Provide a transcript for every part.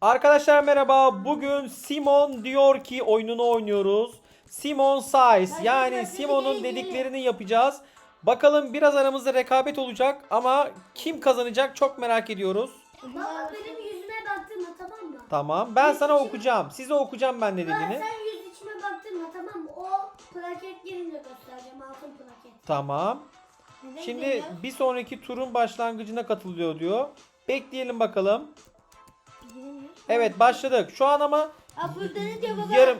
Arkadaşlar merhaba. Bugün Simon diyor ki oyununu oynuyoruz. Simon Says yani Simon'un dediklerini yapacağız. Bakalım biraz aramızda rekabet olacak ama kim kazanacak çok merak ediyoruz. Baba benim yüzüme baktırma tamam mı? Tamam. Ben sana okuyacağım. Size okuyacağım ben ne Baba dediğini. sen yüz içime baktırma tamam mı? O plaket gelince göstereceğim altın plaket. Tamam. Şimdi bir sonraki turun başlangıcına katılıyor diyor. Bekleyelim bakalım. Evet başladık. Şu an ama Aa burada ne diyor baba? yarım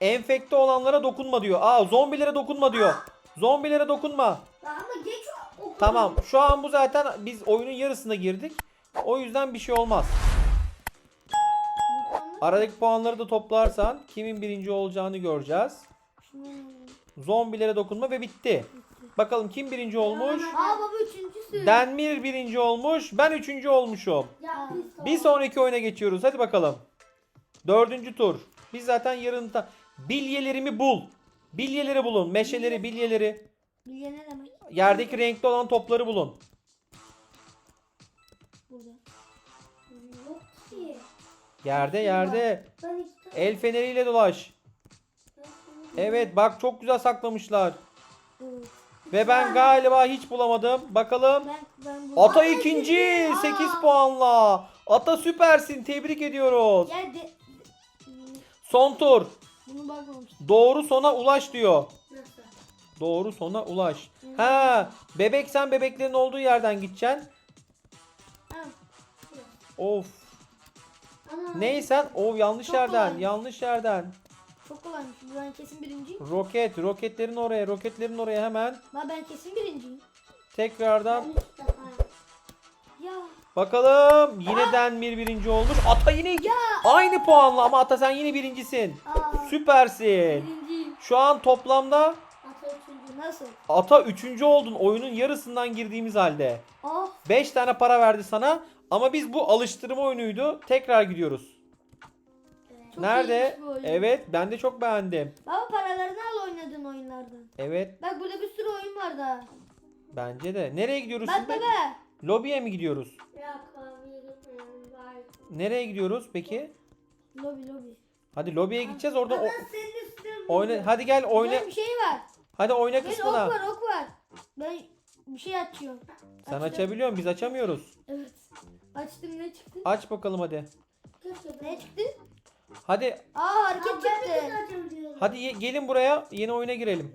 enfekte olanlara dokunma diyor. Aa zombilere dokunma diyor. Zombilere dokunma. Ama geç o okulu. Tamam. Şu an bu zaten biz oyunun yarısına girdik. O yüzden bir şey olmaz. Aradaki puanları da toplarsan kimin birinci olacağını göreceğiz. Zombilere dokunma ve bitti. Bakalım kim birinci olmuş? Aa baba üçüncüsü. Denmir birinci olmuş. Ben üçüncü olmuşum. Ya biz Bir sonraki oyuna geçiyoruz. Hadi bakalım. Dördüncü tur. Biz zaten yarın ta... Bilyelerimi bul. Bilyeleri bulun. Meşeleri, bilyeleri. Bilye ne demek? Yerdeki renkli olan topları bulun. Burada. yok ki. Yerde, yerde. Ben. El feneriyle dolaş. Evet bak çok güzel saklamışlar. Evet. Ve ben galiba hiç bulamadım. Bakalım. Ben ben. Ata ikinci. 8 puanla. Ata süpersin. Tebrik ediyoruz. De. Son tur. Bunu bakmamıştım. Doğru sona ulaş diyor. Nasıl? Doğru sona ulaş. Ha, bebek sen bebeklerin olduğu yerden gideceksin. Ha. Of. Ana. Neysen o yanlış Çok yerden, kolay. yanlış yerden. Çok kolaymış. Ben kesin birinciyim. Roket, roketlerin oraya, roketlerin oraya hemen. La ben kesin birinciyim. Tekrardan Ben. Ya. bakalım. Yine Denmir birinci olmuş. Ata yine aynı puanla ama Ata sen yine birincisin. Aa. Süpersin. Birinciyim. Şu an toplamda Ata üçüncü. Nasıl? Ata üçüncü oldun oyunun yarısından girdiğimiz halde. Oh. 5 tane para verdi sana ama biz bu alıştırma oyunuydu. Tekrar gidiyoruz. Çok Nerede? iyiymiş bu oyun. Evet ben de çok beğendim. Baba paralarını al oynadığın oyunlardan. Evet Bak burada bir sürü oyun var daha. bence de. Nereye gidiyoruz Bak şimdi? baba. Lobiye mi gidiyoruz? Ya kahveye gitmeyelim bari. Nereye gidiyoruz peki? Lobi lobi. Hadi lobiye gideceğiz orada o- Baba senin üstüne oyna hadi gel oyna. Oyna. bir şey var. Hadi oyna Ben ok kısmına. var ok var. Ben bir şey açıyorum. Sen Açtım. açabiliyorsun biz açamıyoruz. Evet. Açtım ne çıktı? Aç bakalım hadi. Ne çıktı? Hadi Aa hareket çıktı. hadi ye- gelin buraya yeni oyuna girelim.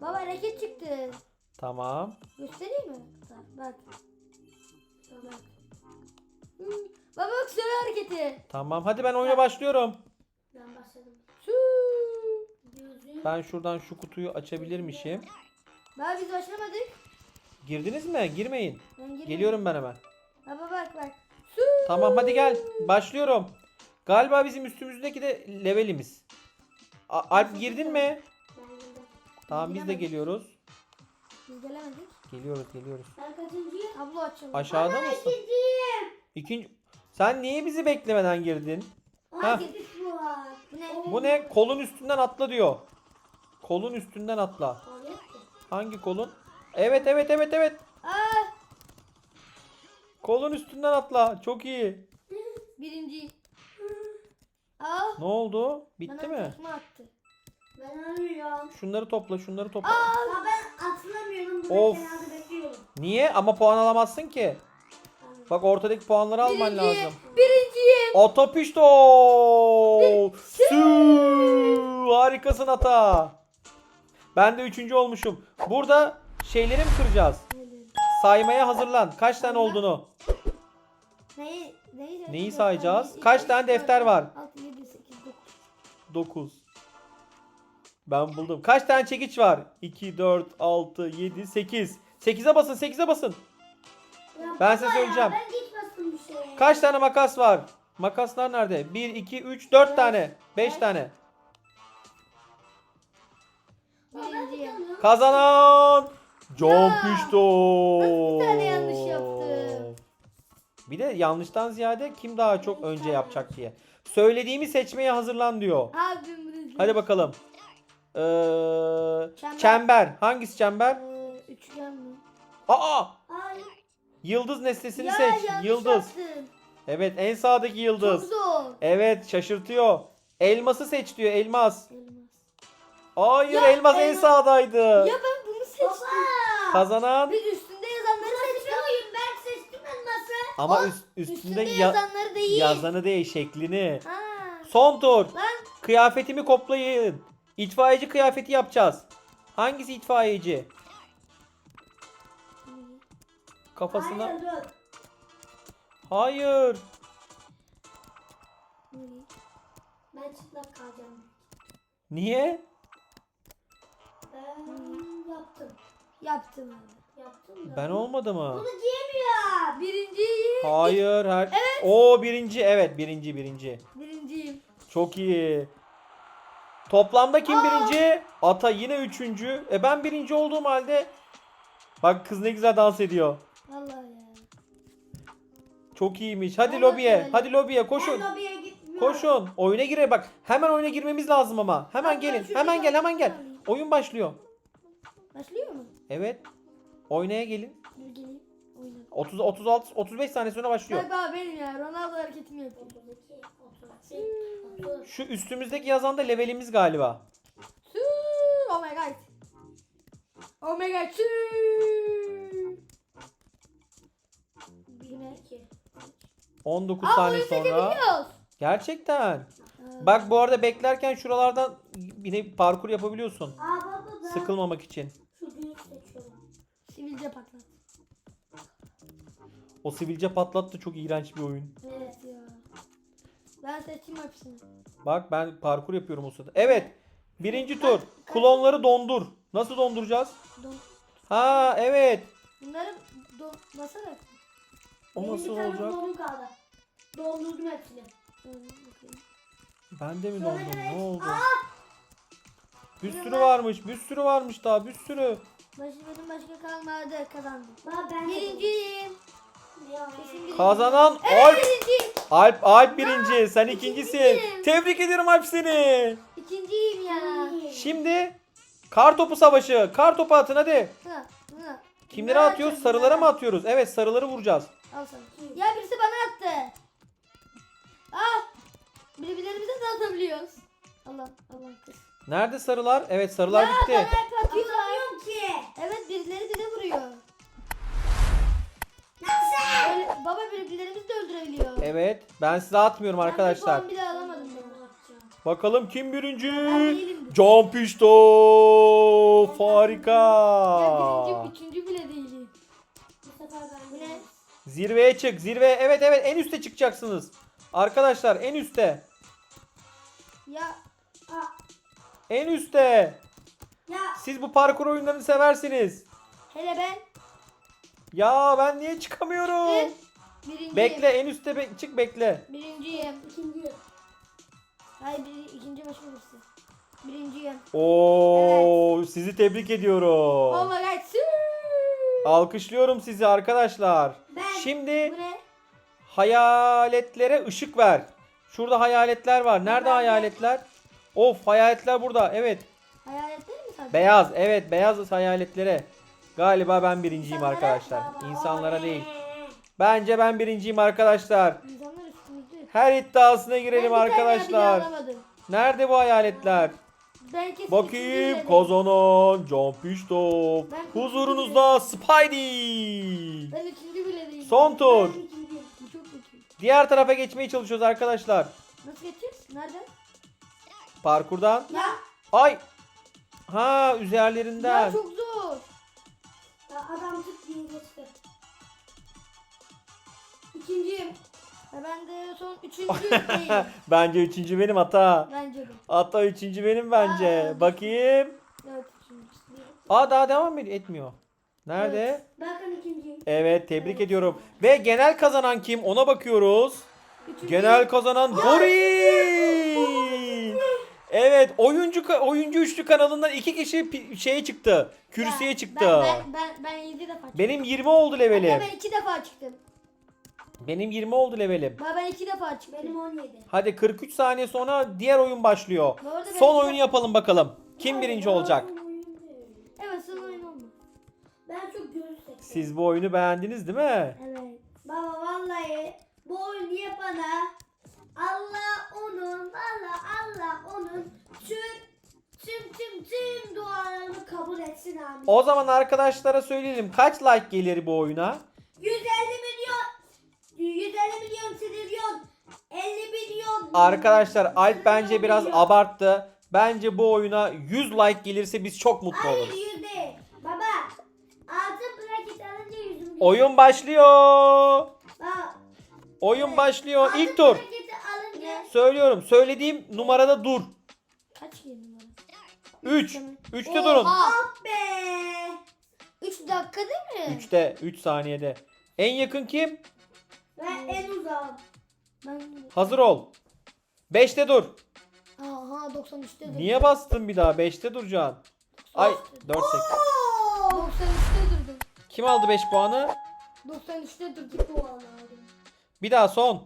Baba hareket çıktı. Tamam. Göstereyim mi? Bak. Bak. Bak. Hı. Baba bak söyle hareketi. Tamam hadi ben oyuna başlıyorum. Ben başladım. Su. Gözüm. Ben şuradan şu kutuyu açabilirmişim. Baba biz başlamadık. Girdiniz mi? Girmeyin. Ben girmedim. Geliyorum ben hemen. Baba bak bak. Tamam hadi gel. Başlıyorum. Galiba bizim üstümüzdeki de levelimiz. A- Alp girdin mi? Ben girdim. Tamam biz de geliyoruz. Biz gelemedik. Geliyoruz geliyoruz. Ben kaçıncıyım? Aşağıda mısın? İkinciyim. İkinci... Sen niye bizi beklemeden girdin? Ha. Bu var. Bu ne? Bu ne? Kolun üstünden atla diyor. Kolun üstünden atla. Hangi kolun? Evet evet evet evet. Aa Kolun üstünden atla. Çok iyi. birinci. Aa. Ne oldu? Bitti bana mi? tekme attı. Ben ölüyorum. Şunları topla, şunları topla. Ya ben atlamıyorum. Burada Of. kenarda bekliyorum. Niye? Ama puan alamazsın ki. Bak ortadaki puanları alman lazım. Birinciyim. Ata pişto. Sü. Harikasın ata. Ben de üçüncü olmuşum. Burada şeyleri mi kıracağız? Saymaya hazırlan. Kaç tane olduğunu. Neyi, neyi, Neyi sayacağız? Kaç tane defter var? 6, 7, 8, 9. 9. Ben buldum. Kaç tane çekiç var? 2, 4, 6, 7, 8. 8'e basın, 8'e basın. Ben size söyleyeceğim. Ben hiç bastım bir şeye. Kaç tane makas var? Makaslar nerede? 1, 2, 3, 4 tane. 5 tane. Kazanan John Ya, Pişto. nasıl bir tane yanlış yaptım? Bir de yanlıştan ziyade kim daha çok önce yapacak diye. Söylediğimi seçmeye hazırlan diyor. Abim. Hadi bakalım. Ee, Çember. çember. Hangisi çember? Ee, üçgen mi? Aa! Ay. Yıldız nesnesini Ya, seç. yanlış Yıldız. yaptın. Evet en sağdaki Çok yıldız. zor. Evet şaşırtıyor. Elması seç diyor elmas. Elmas. Hayır Ya, elmas en elmas- sağdaydı. Ya ben. Kazanan Bir üstünde yazanları oyun ben seçtim elması. ama O, üst- üstünde Üstünde ya- yazanları değil. yazanı değil şeklini. Ha. Son tur. Lan Kıyafetimi koplayın. İtfaiyeci kıyafeti yapacağız. Hangisi itfaiyeci? Kafasına. Hayır dur. Hayır. Ben çıplak kalacağım. Niye? Ben yaptım. Yaptım. Yaptım da. Ben olmadı mı? Bunu giyemiyor. Birinciyim. Hayır. Her... O birinci. Evet birinci birinci. Birinciyim. Çok iyi. Toplamda kim Aa! birinci? Ata yine üçüncü. E ben birinci olduğum halde. Bak kız ne güzel dans ediyor. Vallahi ya. Çok iyiymiş. Hadi Evet, lobiye. öyle. Hadi lobiye koşun. Ben lobiye gitmiyorum. Koşun. Oyuna gire bak. Hemen oyuna girmemiz lazım ama. Hemen gelin. ben şu Hemen gel, hemen gel. Oyun başlıyor. Başlıyor mu? Evet. Oynaya gelin. Geleyim. Oynadım. 30 36 35 saniye sonra başlıyor. Baba benim ya. Ronaldo hareketimi yapıyor. 32, 38, 30. Şu üstümüzdeki yazan da levelimiz galiba. Oh my god. Oh my god. Ne? 2. 19 Aa saniye sonra. çekebiliyoruz. Gerçekten. Bak bu arada beklerken şuralardan yine parkur yapabiliyorsun. Aa baba ben Sıkılmamak için. O sivilce patlattı çok iğrenç bir oyun. Evet ya. Ben seçtim hepsini. Bak ben parkur yapıyorum o sırada. Evet. Birinci tur. Klonları dondur. Nasıl donduracağız? Don. Ha evet. Bunları don basarak. O Benim nasıl bir tane olacak? donum kaldı. Dondurdum hepsini. Ben de mi Sonra dondum? direkt- Ne oldu? Aa! Bir sürü varmış. Bir sürü varmış daha. Bir sürü. Başı benim başka kalmadı kazandım. Baba ben de- Birinciyim. Kazanan Alp. Alp Alp birinci. Sen ikincisin. ikinciyim. Tebrik ediyorum Alp seni. İkinciyim ya. Şimdi kar topu savaşı. Kar topu atın hadi. Hı, hı. Kimlere atıyoruz? atacağım, Sarılara mı atıyoruz? Evet sarıları vuracağız. Al sana. Ya birisi bana attı. Ah. Birbirlerimize de atabiliyoruz. Allah Allah kız. Nerede sarılar? Evet sarılar ya gitti. hep atıyorlar. Atamıyorum ki. Evet birileri bize vuruyor. Ben size atmıyorum Ben bir arkadaşlar. puan bile alamadım ben. Bakalım kim birinci? Ben. Can Pişto. Harika. Ya birinci, üçüncü bile değilim. Bu sefer ben ne? Zirveye çık. Zirve. Evet evet en üste çıkacaksınız. Arkadaşlar en üste. Ya Aa, En üste. ya Siz bu parkur oyunlarını seversiniz. hele ben Ya ben niye çıkamıyorum? Birinciyim. Bekle en üste be- çık bekle. Birinciyim. ikinci. Hayır bir, ikinci birisi. Birinciyim. Oo sizi tebrik ediyorum. Oh my god. Sü! Alkışlıyorum sizi arkadaşlar. Ben. Şimdi ne? hayaletlere ışık ver. Şurada hayaletler var. Nerede Nerede? hayaletler? Of hayaletler burada. Evet. Hayaletler mi sadece? Beyaz. Evet beyaz hayaletlere. Galiba ben birinciyim İnsanlara- arkadaşlar. Baba, İnsanlara Oley. Bence ben birinciyim arkadaşlar. İnsanlar üstümüzde. Her iddiasına Ben girelim bir tane bile arkadaşlar. alamadım. Nerede bu hayaletler? Ben kesin Bakayım kazanan Can Piştop. Ben- Huzurunuzda Spidey. Ben üçüncü bile değilim. Son tur. Ben ikinciyim. Bu çok kötü. Diğer tarafa geçmeye çalışıyoruz arkadaşlar. Nasıl geçeceğiz? Nereden? Parkurdan. Ya, Ay. Ha ya üzerlerinden. çok zor. Ya adam tık diye geçti. İkinciyim. Ben de son üçüncü değilim. bence üçüncü benim hata. Bence de. Hatta üçüncü benim bence. Aa. Bakayım. Evet. Aa daha devam ediyor. Etmiyor. Nerede? Bakın ikinciyim. Evet tebrik ediyorum. Ve genel kazanan kim? Ona bakıyoruz. Üçüncü. Genel kazanan Dorin. Evet oyuncu oyuncu üçlü kanalından iki kişi şeye çıktı. Kürsüye çıktı. Ben, ben, ben, ben yedi defa çıktım. Benim 20 oldu levelim. Hatta ben iki defa çıktım. Benim 20 oldu levelim. Baba ben iki defa çıktım. Benim 17. Hadi 43 saniye sonra diğer oyun başlıyor. Bu arada ben Son iki oyunu yapalım bakalım. Kim birinci olacak? Evet son oyun oldu. Ben çok seçtim. Siz bu oyunu beğendiniz değil mi? Evet. Baba vallahi bu oyunu yapana Allah onun valla Allah onun tüm tüm tüm tüm dualarını kabul etsin amin. O zaman arkadaşlara söyleyelim. Kaç like gelir bu oyuna? 150 milyon 150 milyon trilyon 50 milyon Arkadaşlar Alp bence biraz milyon. abarttı. Bence bu oyuna 100 like gelirse biz çok mutlu Hayır oluruz. 100 değil. Baba altın plaket alınca 100 milyon. Oyun başlıyor. Bak, Oyun başlıyor. altın İlk tur. alınca Söylüyorum. Söylediğim numarada dur. Kaç numara? 3. 3'te Oha! durun. ah be. 3 dakika değil mi? 3'te 3 saniyede. En yakın kim? Ben en uzağım. Ben Hazır ol. 5'te dur. Aha 93'te durdum. Niye bastın bir daha? 5'te duracaksın. Ay 4 8. 93'te durdum. Kim aldı 5 puanı? 93'te durdum. Bu aldım. Bir daha son.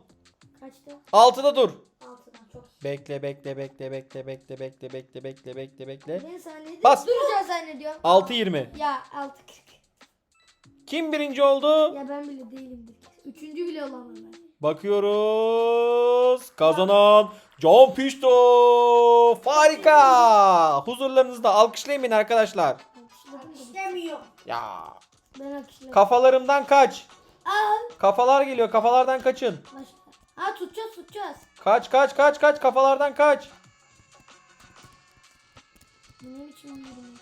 Kaçta? 6'da dur. Altından çok. Bekle bekle bekle bekle bekle bekle bekle bekle bekle bekle. Ben saniyede Bas. duracağız zannediyorum. 6 20. Ya 6 40. Kim birinci oldu? Ya ben bile değilimdir. Üçüncü bile olamam ben. Bakıyoruz. Kazanan John Pişto. Harika. Huzurlarınızda alkışlayın beni arkadaşlar. İstemiyorum. Ya. Ben alkışladım. Kafalarımdan kaç. Aa Kafalar geliyor. Kafalardan kaçın. başka. Aa tutacağız tutacağız. Kaç kaç kaç kaç kafalardan kaç.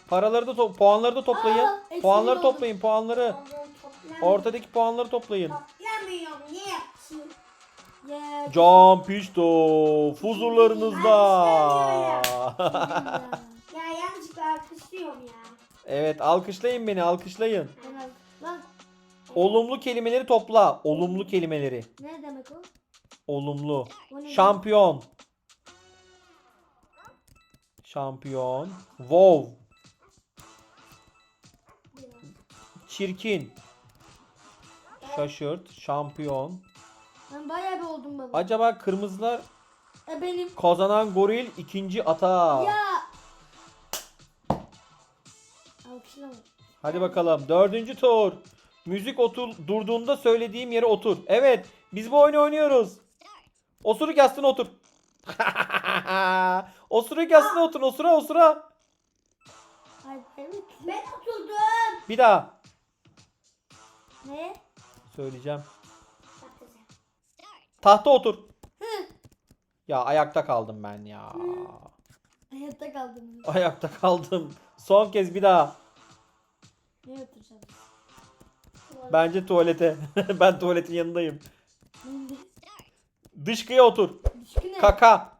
Paraları da to- puanları da toplayın. Aa, puanları oldu. toplayın puanları. Ortadaki puanları toplayın. Toplamıyorum. Ne yapsın? Ya. John Pişto huzurlarınızda. Ya yanlışlıkla alkışlıyorum ya. evet alkışlayın beni alkışlayın. Olumlu kelimeleri topla. Olumlu kelimeleri. ne demek o? Olumlu. O ne? Şampiyon. Şampiyon. Wow. Çirkin. Şaşırt. Şampiyon. Ben bayağı bir oldum baba. Acaba kırmızılar E benim. kazanan goril ikinci ata. Ya. Alkışlama. Hadi bakalım. Dördüncü tur. Müzik otur durduğunda söylediğim yere otur. Evet. Biz bu oyunu oynuyoruz. Osuruk yastığına otur. osuruk yastığına otur. Osura osura. Ay evet. Ben oturdum. Bir daha. Ne? Söyleyeceğim. Tahta otur. Hı. Ya ayakta kaldım ben ya. Hayatta kaldım. Ayakta kaldım. Son kez bir daha. Ne oturacağım? Bence tuvalete. ben tuvaletin yanındayım. Dışkıya otur. Düşkü ne? Kaka.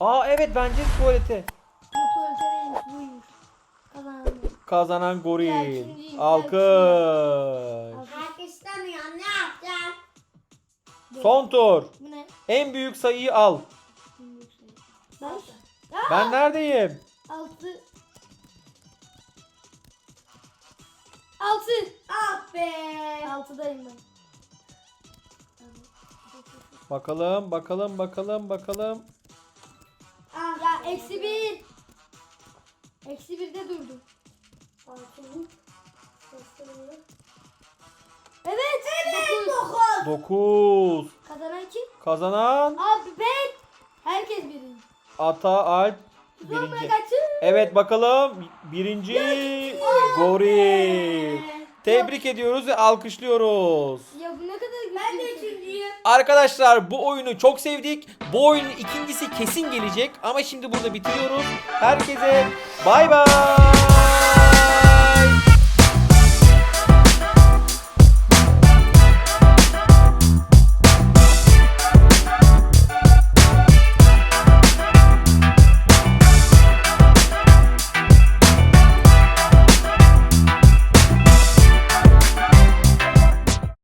Aa! Evet bence tuvalete. Yok tuvalete buymuş. Kazandım. Kazanan goril. ikinciyim, Alkış. Alkışlamıyorum. Ne yapacağım? Son tur. Bu ne? En büyük sayıyı al. Ben Ben neredeyim? altı. Altı. Ah be. Altıdayım ben. Bakalım, bakalım, bakalım, bakalım. Eksi bir. Eksi birde durdum. Altın. Altın. Evet. Evet. Dokuz. Dokuz. 9. Kazanan kim? Kazanan Abi ben. Herkes birinci. Ata Alp birinci. Evet bakalım birinci goril. Tebrik ediyoruz ve alkışlıyoruz. Ya bu ne kadar güzel. Ben de üçüncüyüm. Arkadaşlar bu oyunu çok sevdik. Bu oyunun ikincisi kesin gelecek ama şimdi burada bitiriyoruz. Herkese bay bay.